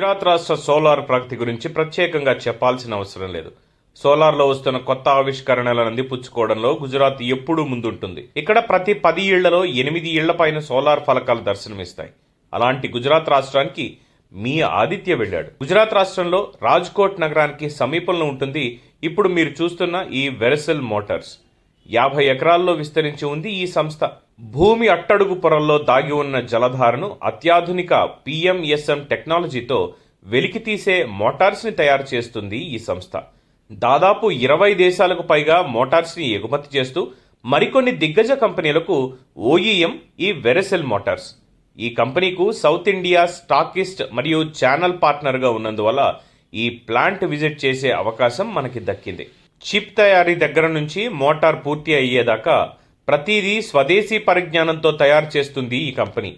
గుజరాత్ రాష్ట్ర సోలార్ ప్రగతి గురించి ప్రత్యేకంగా చెప్పాల్సిన అవసరం లేదు. సోలార్లో వస్తున్న కొత్త ఆవిష్కరణలను అందిపుచ్చుకోవడంలో గుజరాత్ ఎప్పుడూ ముందుంటుంది. ఇక్కడ ప్రతి పది ఇళ్ళలో ఎనిమిది ఇళ్ళ పైన సోలార్ ఫలకాలు దర్శనమిస్తాయి. అలాంటి గుజరాత్ రాష్ట్రానికి మీ ఆదిత్య వెళ్ళాడు. గుజరాత్ రాష్ట్రంలో రాజ్కోట్ నగరానికి సమీపంలో ఉంటుంది. ఇప్పుడు మీరు చూస్తున్న ఈ వెరసెల్ మోటార్స్. యాభై ఎకరాల్లో విస్తరించి ఉంది ఈ సంస్థ. భూమి అట్టడుగు పొరల్లో దాగి ఉన్న జలధారను అత్యాధునిక పిఎంఎస్ఎం టెక్నాలజీతో వెలికితీసే మోటార్స్ని తయారు చేస్తుంది ఈ సంస్థ. దాదాపు ఇరవై దేశాలకు పైగా మోటార్స్ని ఎగుమతి చేస్తూ మరికొన్ని దిగ్గజ కంపెనీలకు ఓఈఎం ఈ వెరెసెల్ మోటార్స్. ఈ కంపెనీకు సౌత్ ఇండియా స్టాకిస్ట్ మరియు ఛానల్ పార్ట్నర్గా ఉన్నందువల్ల ఈ ప్లాంట్ విజిట్ చేసే అవకాశం మనకి దక్కింది. చిప్ తయారీ దగ్గర నుంచి మోటార్ పూర్తి అయ్యేదాకా ప్రతిదీ స్వదేశీ పరిజ్ఞానంతో తయారు చేస్తుంది ఈ కంపెనీ.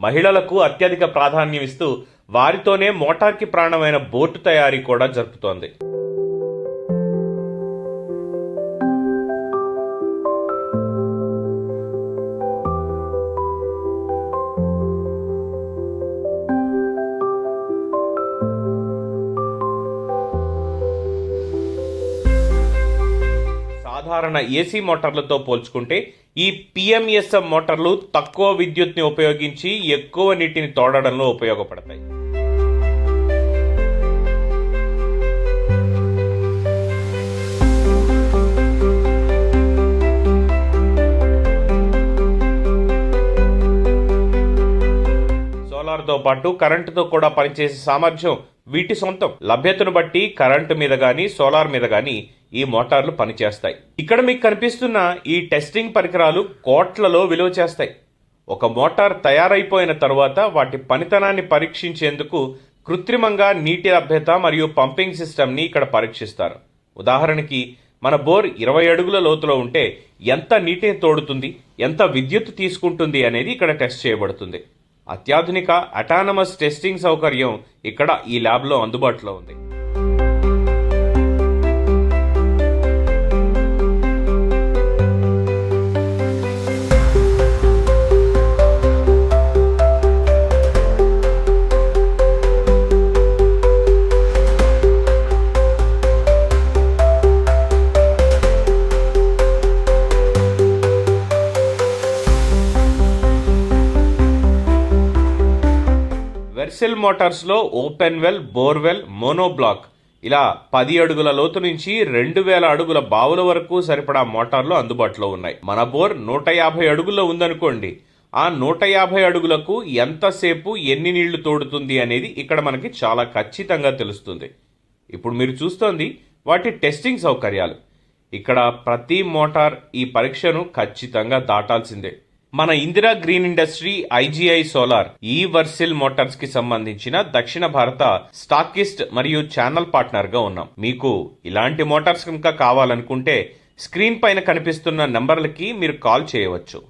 మహిళలకు అత్యధిక ప్రాధాన్యం ఇస్తూ వారితోనే మోటార్కి ప్రాణమైన బోటు తయారీ కూడా జరుపుతోంది. సాధారణ ఏసీ మోటార్లతో పోల్చుకుంటే ఈ పిఎంఎస్ఎం మోటార్లు తక్కువ విద్యుత్ని ఉపయోగించి ఎక్కువ నీటిని తోడడంలో ఉపయోగపడతాయి. సోలార్తో పాటు కరెంటుతో కూడా పనిచేసే సామర్థ్యం వీటి సొంతం. లభ్యతను బట్టి కరెంటు మీద కానీ సోలార్ మీద కానీ ఈ మోటార్లు పనిచేస్తాయి. ఇక్కడ మీకు కనిపిస్తున్న ఈ టెస్టింగ్ పరికరాలు కోట్లలో విలువ చేస్తాయి. ఒక మోటార్ తయారైపోయిన తర్వాత వాటి పనితనాన్ని పరీక్షించేందుకు కృత్రిమంగా నీటి లభ్యత మరియు పంపింగ్ సిస్టమ్ని ఇక్కడ పరీక్షిస్తారు. ఉదాహరణకి మన బోర్ ఇరవై అడుగుల లోతులో ఉంటే ఎంత నీటిని తోడుతుంది ఎంత విద్యుత్ తీసుకుంటుంది అనేది ఇక్కడ టెస్ట్ చేయబడుతుంది. అత్యాధునిక అటానమస్ టెస్టింగ్ సౌకర్యం ఇక్కడ ఈ ల్యాబ్లో అందుబాటులో ఉంది. ఎక్సెల్ మోటార్స్లో ఓపెన్ వెల్ బోర్వెల్ మోనోబ్లాక్ ఇలా పది అడుగుల లోతు నుంచి రెండు వేల అడుగుల బావుల వరకు సరిపడా మోటార్లు అందుబాటులో ఉన్నాయి. మన బోర్ నూట యాభై అడుగుల్లో ఉందనుకోండి. ఆ నూట యాభై అడుగులకు ఎంతసేపు ఎన్ని నీళ్ళు తోడుతుంది అనేది ఇక్కడ మనకి చాలా ఖచ్చితంగా తెలుస్తుంది. ఇప్పుడు మీరు చూస్తోంది వాటి టెస్టింగ్ సౌకర్యాలు. ఇక్కడ ప్రతి మోటార్ ఈ పరీక్షను ఖచ్చితంగా దాటాల్సిందే. మన Indira green industry IGI solar ఈ వర్సిల్ మోటార్స్కి సంబంధించిన దక్షిణ భారత స్టాకిస్ట్ మరియు ఛానల్ పార్ట్నర్గా ఉన్నాం. మీకు ఇలాంటి మోటార్స్ కనుక కావాలనుకుంటే స్క్రీన్ పైన కనిపిస్తున్న నంబర్లకి మీరు కాల్ చేయవచ్చు.